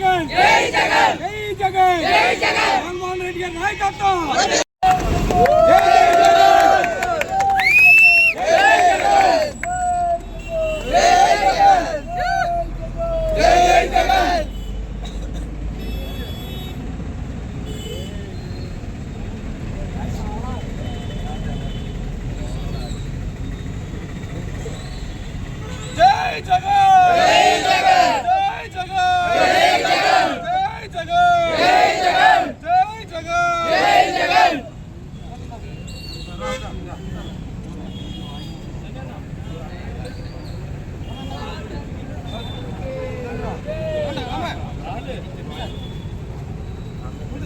జగన్! జై జగన్! జై జగన్! జై జగన్! మన్మోహన్ రెడ్డి గారి నాయకత్వం!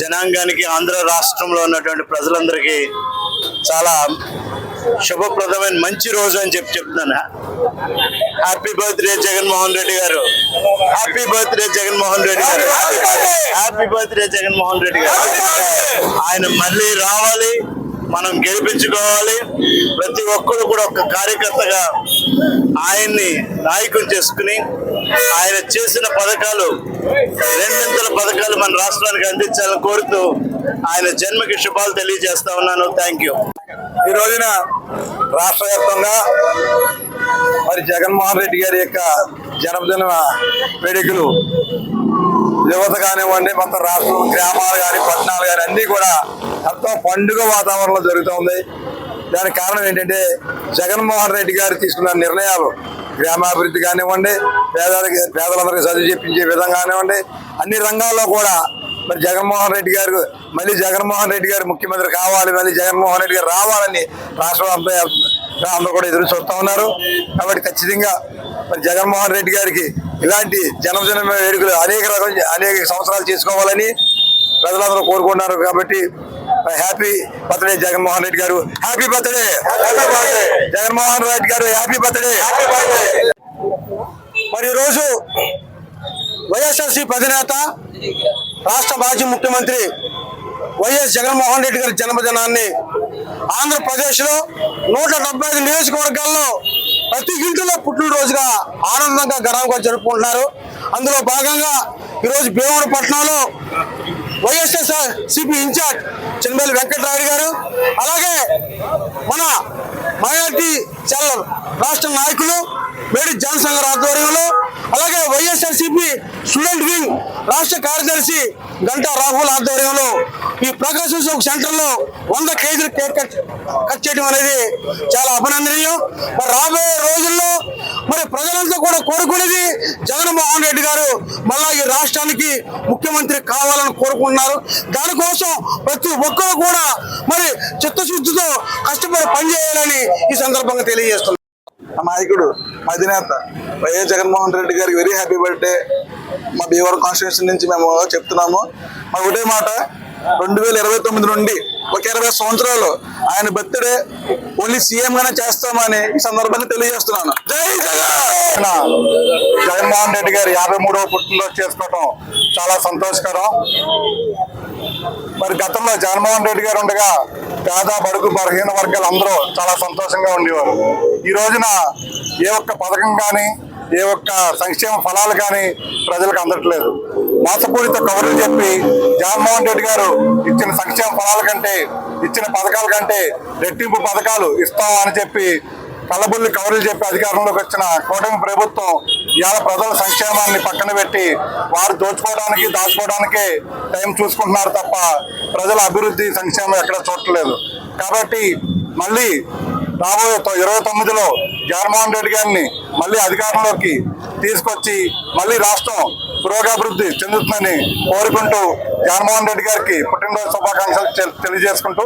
జనాంగానికి ఆంధ్ర రాష్ట్రంలో ఉన్నటువంటి ప్రజలందరికీ చాలా శుభప్రదమైన మంచి రోజు అని చెప్పి చెప్తున్నాను. హ్యాపీ బర్త్డే జగన్మోహన్ రెడ్డి గారు. హ్యాపీ బర్త్డే జగన్మోహన్ రెడ్డి గారు. హ్యాపీ బర్త్డే జగన్మోహన్ రెడ్డి గారు. ఆయన మళ్ళీ రావాలి మనం గెలిపించుకోవాలి. ప్రతి ఒక్కరు కూడా ఒక కార్యకర్తగా ఆయన్ని నాయకుని చేసుకుని ఆయన చేసిన పథకాలు రెండింతల పథకాలు మన రాష్ట్రానికి అందించాలని కోరుతూ ఆయన జన్మకి శుభాలు తెలియజేస్తా ఉన్నాను. థ్యాంక్ యూ ఈ రోజున రాష్ట్ర వ్యాప్తంగా మరి జగన్మోహన్ రెడ్డి గారి యొక్క జన్మదిన వేడుకలు యువత కానివ్వండి మొత్తం రాష్ట్రం గ్రామాలు కానీ పట్టణాలు కానీ అన్నీ కూడా ఎంతో పండుగ వాతావరణంలో జరుగుతుంది దానికి కారణం ఏంటంటే జగన్మోహన్ రెడ్డి గారు తీసుకున్న నిర్ణయాలు గ్రామాభివృద్ధి కానివ్వండి పేదలకి పేదలందరికీ చదువు చెప్పించే విధంగా కానివ్వండి అన్ని రంగాల్లో కూడా మరి జగన్మోహన్ రెడ్డి గారు మళ్ళీ జగన్మోహన్ రెడ్డి గారు ముఖ్యమంత్రి కావాలి మళ్ళీ జగన్మోహన్ రెడ్డి గారు రావాలని రాష్ట్ర అందరూ కూడా ఎదురు చూస్తూ ఉన్నారు. కాబట్టి ఖచ్చితంగా మరి జగన్మోహన్ రెడ్డి గారికి ఇలాంటి జనజన వేడుకలు అనేక రకం అనేక సంవత్సరాలు చేసుకోవాలని ప్రజలందరూ కోరుకుంటున్నారు కాబట్టి హ్యాపీ బర్త్డే జగన్మోహన్ రెడ్డి గారు. హ్యాపీ బర్త్డే జగన్మోహన్ రెడ్డి గారు హ్యాపీ బర్త్డే మరి ఈరోజు వైఎస్ఆర్సీ అధినేత రాష్ట్ర మాజీ ముఖ్యమంత్రి వైఎస్ జగన్మోహన్ రెడ్డి గారి జన్మదినాన్ని ఆంధ్రప్రదేశ్లో నూట డెబ్బై ఐదు నియోజకవర్గాల్లో ప్రతి ఇంటిలో పుట్టినరోజుగా ఆనందంగా ఘనంగా జరుపుకుంటున్నారు. అందులో భాగంగా ఈరోజు భీమవరపట్నంలో వైఎస్ఆర్ సిపి ఇన్ఛార్జ్ చిన్నబెల్లి వెంకటరాయుడు గారు అలాగే మన మైనార్టీ సెల్ రాష్ట్ర నాయకులు మేడి జనసంఘ ఆధ్వర్యంలో అలాగే వైఎస్ఆర్సీపీ స్టూడెంట్ వింగ్ రాష్ట్ర కార్యదర్శి గంటా రాహుల్ ఆధ్వర్యంలో ఈ ప్రకాశం చౌక్ సెంటర్ వంద కేజీలు కేక్ కట్ కట్ చేయడం అనేది చాలా అభినందనీయం. మరి రాబోయే రోజుల్లో మరి ప్రజలంతా కూడా కోరుకునేది జగన్మోహన్ రెడ్డి గారు. మళ్ళా ఈ రాష్ట్రానికి ముఖ్యమంత్రి కావాలని కోరుకుంటున్నారు. దానికోసం ప్రతి ఒక్కరు కూడా మరి చిత్తశుద్ధితో కష్టపడి పనిచేయాలని ఈ సందర్భంగా తెలియజేస్తున్నారు నాయకుడు అధినేత వైఎస్ జగన్మోహన్ రెడ్డి గారికి వెరీ హ్యాపీ బర్త్డే మా భీవరం కాన్స్టిట్యూషన్ నుంచి మేము చెప్తున్నాము. మా ఒకటే మాట రెండు వేల ఇరవై తొమ్మిది నుండి ఒక ఇరవై సంవత్సరాలు ఆయన బర్త్డే ఓన్లీ సీఎం గానే చేస్తామని ఈ సందర్భంగా తెలియజేస్తున్నాను. జై జగన్! జగన్మోహన్ రెడ్డి గారు యాభై మూడవ పుట్టినరోజు చేసుకోవటం చాలా సంతోషకరం. మరి గతంలో జగన్మోహన్ రెడ్డి గారు ఉండగా పేద బడుగు బలహీన వర్గాలు అందరూ చాలా సంతోషంగా ఉండేవారు. ఈ రోజున ఏ ఒక్క పథకం కానీ ఏ ఒక్క సంక్షేమ ఫలాలు కానీ ప్రజలకు అందట్లేదు. మోసపూరిత కబుర్లు చెప్పి జగన్మోహన్ రెడ్డి గారు ఇచ్చిన సంక్షేమ ఫలాల కంటే ఇచ్చిన పథకాల కంటే రెట్టింపు పథకాలు ఇస్తాం అని చెప్పి కళ్ళబుల్లి కబుర్లు చెప్పి అధికారంలోకి వచ్చిన కూటమి ప్రభుత్వం ఇవాళ ప్రజల సంక్షేమాన్ని పక్కన పెట్టి వారు దోచుకోవడానికి దాచుకోవడానికే టైం చూసుకుంటున్నారు తప్ప ప్రజల అభివృద్ధి సంక్షేమం ఎక్కడ చూడట్లేదు. కాబట్టి మళ్ళీ రాబోయే ఇరవై తొమ్మిదిలో జగన్మోహన్ రెడ్డి గారిని మళ్ళీ అధికారంలోకి తీసుకొచ్చి మళ్ళీ రాష్ట్రం పురోగాభివృద్ధి చెందుతుందని కోరుకుంటూ జగన్మోహన్ రెడ్డి గారికి పుట్టినరోజు శుభాకాంక్షలు తెలియజేసుకుంటూ